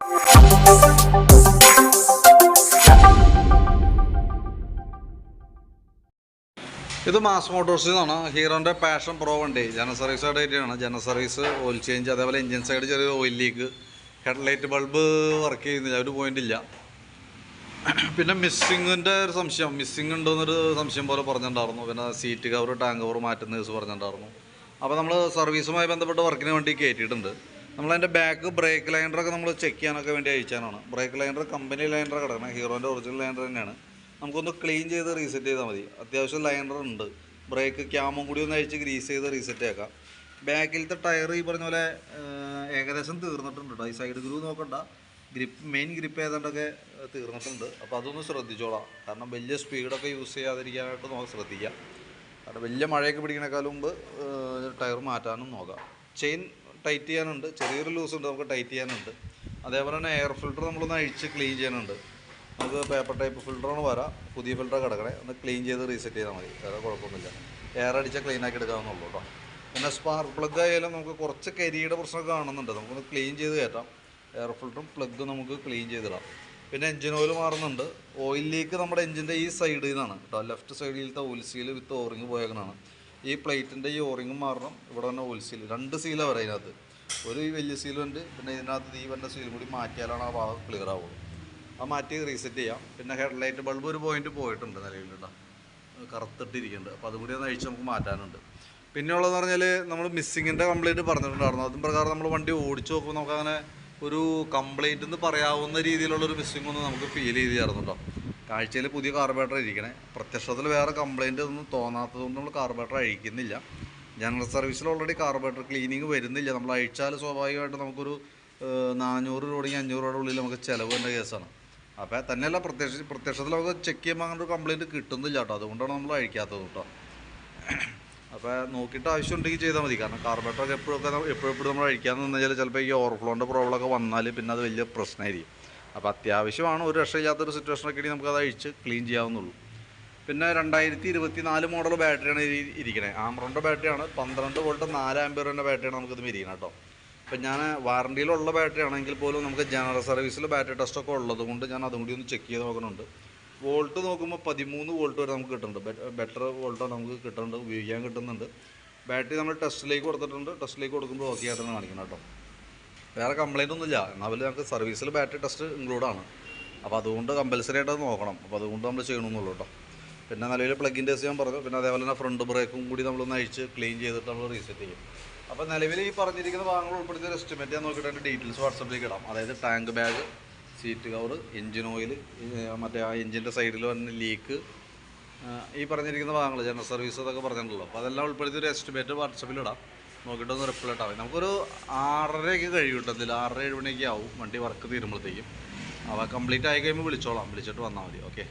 ഇത് മാസ് മോട്ടോഴ്സിൽ നിന്നാണ് ഹീറോന്റെ പാഷൻ പ്രോ വണ്ടി. ജനറൽ സർവീസ് ആയിട്ടാണ്. ജനറൽ സർവീസ് ഓയിൽ ചേഞ്ച് അതേപോലെ എഞ്ചിൻ സൈഡ് ചെറിയ oil leak headlight bulb work ചെയ്യുന്നില്ല. ഒരു പോയിന്റ് ഇല്ല. പിന്നെ മിസ്സിങ്ങിന്റെ ഒരു സംശയം. മിസ്സിങ് ഉണ്ടോയെന്നൊരു സംശയം പോലെ പറഞ്ഞിട്ടുണ്ടായിരുന്നു. പിന്നെ സീറ്റ് കവർ ടാങ്ക് കവർ മാറ്റുന്ന ദിവസം പറഞ്ഞിട്ടുണ്ടായിരുന്നു. അപ്പോൾ നമ്മൾ സർവീസുമായി ബന്ധപ്പെട്ട് വർക്കിന് വേണ്ടി കയറ്റിയിട്ടുണ്ട് നമ്മളതിന്റെ ബാക്ക് ബ്രേക്ക് ലൈൻഡറൊക്കെ നമ്മൾ ചെക്ക് ചെയ്യാനൊക്കെ വേണ്ടി അയച്ചാണ് ബ്രേക്ക് ലൈൻഡർ കമ്പനി ലൈൻഡർ കിടക്കണം. ഹീറോന്റെ ഒറിജിനൽ ലൈൻഡർ തന്നെയാണ്. നമുക്കൊന്ന് ക്ലീൻ ചെയ്ത് റീസെറ്റ് ചെയ്താൽ മതി. അത്യാവശ്യം ലൈൻഡർ ഉണ്ട്. ബ്രേക്ക് ക്യാമും കൂടി ഒന്ന് അഴിച്ച് ഗ്രീസ് ചെയ്ത് റീസെറ്റ് ആക്കാം. ബാക്കിലത്തെ ടയർ ഈ പറഞ്ഞ പോലെ ഏകദേശം തീർന്നിട്ടുണ്ട് ഈ സൈഡ് ഗ്രൂ നോക്കണ്ട. ഗ്രിപ്പ് മെയിൻ ഗ്രിപ്പ് ഏതാണ്ടൊക്കെ തീർന്നിട്ടുണ്ട്. അപ്പോൾ അതൊന്ന് ശ്രദ്ധിച്ചോളാം. കാരണം വലിയ സ്പീഡൊക്കെ യൂസ് ചെയ്യാതിരിക്കാനായിട്ട് നമുക്ക് ശ്രദ്ധിക്കാം. കാരണം വലിയ മഴയൊക്കെ പിടിക്കണേക്കാളും മുമ്പ് ടയർ മാറ്റാനും നോക്കാം. ചെയിൻ ടൈറ്റ് ചെയ്യാനുണ്ട്. ചെറിയൊരു ലൂസ് ഉണ്ട് നമുക്ക് ടൈറ്റ് ചെയ്യാനുണ്ട്. അതേപോലെ തന്നെ എയർ ഫിൽറ്റർ നമ്മളൊന്ന് അഴിച്ച് ക്ലീൻ ചെയ്യാനുണ്ട്. നമുക്ക് പേപ്പർ ടൈപ്പ് ഫിൽറ്ററാണ് വരാം. പുതിയ ഫിൽറ്റർ കിടക്കണേ. ഒന്ന് ക്ലീൻ ചെയ്ത് റീസെറ്റ് ചെയ്താൽ മതി. വേറെ കുഴപ്പമൊന്നുമില്ല. എയർ അടിച്ചാൽ ക്ലീൻ ആക്കി എടുക്കാവുന്നുള്ളൂ കേട്ടോ. പിന്നെ സ്പാർക്ക് പ്ലഗ് ആയാലും നമുക്ക് കുറച്ച് കരിയുടെ പ്രശ്നമൊക്കെ കാണുന്നുണ്ട്. നമുക്കൊന്ന് ക്ലീൻ ചെയ്ത് കയറ്റാം. എയർ ഫിൽറ്ററും പ്ലഗും നമുക്ക് ക്ലീൻ ചെയ്തിടാം. പിന്നെ എഞ്ചിൻ ഓയിൽ മാറുന്നുണ്ട്. ഓയിൽ ലീക്ക് നമ്മുടെ എഞ്ചിന്റെ ഈ സൈഡിൽ നിന്നാണ്. കേട്ടോ left സൈഡിലത്തെ oil seal with O ring പോയേക്കണാണ് ഈ പ്ലേറ്റിന്റെ ഈ ഓറിങ്ങും മാറണം. ഇവിടെ തന്നെ ഓയിൽ സീൽ രണ്ട് സീലാണ് വരെ അതിനകത്ത്. ഒരു വലിയ സീലുണ്ട് പിന്നെ ഇതിനകത്ത് ഈ വരുന്ന സീലും കൂടി മാറ്റിയാലാണ് ആ ഭാഗം ക്ലിയർ ആവുള്ളൂ. അത് മാറ്റി റീസെറ്റ് ചെയ്യാം. പിന്നെ ഹെഡ് ലൈറ്റ് ബൾബ് ഒരു പോയിന്റ് പോയിട്ടുണ്ട് നിലവിൽ കേട്ടോ കറുത്തിട്ടിരിക്കുന്നുണ്ട്. അപ്പോൾ അതുകൂടി ഒന്ന് അഴിച്ച് നമുക്ക് മാറ്റാനുണ്ട്. പിന്നെ ഉള്ളതെന്ന് പറഞ്ഞാൽ നമ്മൾ മിസ്സിങ്ങിന്റെ കംപ്ലൈന്റ് പറഞ്ഞിട്ടുണ്ടായിരുന്നു. അതും പ്രകാരം നമ്മൾ വണ്ടി ഓടിച്ചു നോക്കുമ്പോൾ നമുക്കങ്ങനെ ഒരു കംപ്ലൈന്റ് എന്ന് പറയാവുന്ന രീതിയിലുള്ളൊരു മിസ്സിംഗ് ഒന്നും നമുക്ക് ഫീൽ ചെയ്ത് കേട്ടോ കാഴ്ചയിൽ പുതിയ കാർബേറ്റർ ഇരിക്കണേ. പ്രത്യക്ഷത്തിൽ വേറെ കംപ്ലൈന്റ് ഒന്നും തോന്നാത്തതുകൊണ്ട് നമ്മൾ കാർബേറ്റർ അഴിക്കുന്നില്ല. ജനറൽ സർവീസിൽ ഓൾറെഡി കാർബേറ്റർ ക്ലീനിങ് വരുന്നില്ല. നമ്മൾ അഴിച്ചാൽ സ്വാഭാവികമായിട്ട് നമുക്കൊരു നാനൂറ് രൂപ അഞ്ഞൂറ് രൂപയുടെ ഉള്ളിൽ നമുക്ക് ചിലവ് വേണ്ട കേസാണ്. അപ്പോൾ തന്നെയല്ല പ്രത്യക്ഷ പ്രത്യക്ഷത്തിൽ നമുക്ക് ചെക്ക് ചെയ്യുമ്പോൾ അങ്ങനെ ഒരു കംപ്ലൈന്റ് കിട്ടുന്നില്ല കേട്ടോ. അതുകൊണ്ടാണ് നമ്മൾ അഴിക്കാത്തത് കേട്ടോ. അപ്പോൾ നോക്കിയിട്ട് ആവശ്യം ഉണ്ടെങ്കിൽ ചെയ്താൽ മതി. കാരണം കാർബറേറ്ററൊക്കെ എപ്പോഴൊക്കെ എപ്പോഴും എപ്പോഴും നമ്മൾ അഴിക്കാമെന്ന് പറഞ്ഞാൽ ചിലപ്പോൾ ഈ ഓവർഫ്ലോന്റെ പ്രോബ്ലം ഒക്കെ വന്നാൽ പിന്നെ അത് വലിയ പ്രശ്നമായിരിക്കും. അപ്പോൾ അത്യാവശ്യമാണ് ഒരു രക്ഷയില്ലാത്തൊരു സിറ്റുവേഷനൊക്കെ ഇനി നമുക്കത് അഴിച്ച് ക്ലീൻ ചെയ്യാവുന്നുള്ളൂ. പിന്നെ രണ്ടായിരത്തി ഇരുപത്തി നാല് മോഡൽ ബാറ്ററിയാണ് ഇരിക്കണേ. ആമറോണിന്റെ ബാറ്ററിയാണ് പന്ത്രണ്ട് വോൾട്ട് നാല് ആംബിയറിന്റെ ബാറ്ററിയാണ് നമുക്കിത് മിരിക്കണം കേട്ടോ അപ്പം ഞാൻ വാറണ്ടിയിലുള്ള ബാറ്ററി ആണെങ്കിൽ പോലും നമുക്ക് ജനറൽ സർവീസിൽ ബാറ്ററി ടെസ്റ്റൊക്കെ ഉള്ളത് കൊണ്ട് ഞാൻ അതും കൂടി ഒന്ന് ചെക്ക് ചെയ്ത് നോക്കുന്നുണ്ട്. വോൾട്ട് നോക്കുമ്പോൾ പതിമൂന്ന് വോൾട്ട് വരെ നമുക്ക് കിട്ടുന്നുണ്ട്. ബെറ്റർ വോൾട്ടോ നമുക്ക് കിട്ടുന്നുണ്ട് ഉപയോഗിക്കാൻ കിട്ടുന്നുണ്ട്. ബാറ്ററി നമ്മൾ ടെസ്റ്റിലേക്ക് കൊടുത്തിട്ടുണ്ട്. ടെസ്റ്റിലേക്ക് കൊടുക്കുമ്പോൾ ഓക്കെ ആയിട്ടാണ് കാണിക്കണം കേട്ടോ വേറെ കംപ്ലൈന്റ് ഒന്നുമില്ല. എന്നാൽ നമുക്ക് സർവീസിൽ ബാറ്ററി ടെസ്റ്റ് ഇൻക്ലൂഡ് ആണ്. അപ്പോൾ അതുകൊണ്ട് കമ്പൽസറി ആയിട്ട് അത് നോക്കണം. അപ്പോൾ അതുകൊണ്ട് നമ്മൾ ചെയ്യണമെന്നുള്ളൂ കേട്ടോ പിന്നെ നിലവിൽ പ്ലഗിന്റെ ഞാൻ പറഞ്ഞു. പിന്നെ അതേപോലെ തന്നെ ഫ്രണ്ട് ബ്രേക്കും കൂടി നമ്മളൊന്ന് അഴിച്ച് ക്ലീൻ ചെയ്തിട്ട് നമ്മൾ റീസെറ്റ് ചെയ്യും. അപ്പോൾ നിലവിൽ ഈ പറഞ്ഞിരിക്കുന്ന ഭാഗങ്ങൾ ഉൾപ്പെടുത്തിയ ഒരു എസ്റ്റിമേറ്റ് ഞാൻ നോക്കിയിട്ട് അതിന്റെ ഡീറ്റെയിൽസ് വാട്സപ്പിലേക്ക് ഇടാം. അതായത് tank bag seat cover engine oil മറ്റേ ആ എഞ്ചിന്റെ സൈഡിൽ വന്ന ലീക്ക് ഈ പറഞ്ഞിരിക്കുന്ന ഭാഗങ്ങൾ ജനറൽ സർവീസ് അതൊക്കെ പറഞ്ഞിട്ടുള്ളൂ അപ്പോൾ അതെല്ലാം ഉൾപ്പെടുത്തി ഒരു എസ്റ്റിമേറ്റ് വാട്സപ്പിൽ ഇടാം. നോക്കിയിട്ടൊന്ന് റിപ്ലൈ ഇട്ടാൽ നമുക്കൊരു ആറരയൊക്കെ കഴിയും കേട്ടോ എന്തെങ്കിലും ആറര ഏഴ് മണിയൊക്കെ ആവും. വണ്ടി വർക്ക് തീരുമ്പോഴത്തേക്കും. അവ കംപ്ലീറ്റ് ആയി കഴിയുമ്പോൾ വിളിച്ചോളാം. വിളിച്ചിട്ട് വന്നാൽ മതി. ഓക്കെ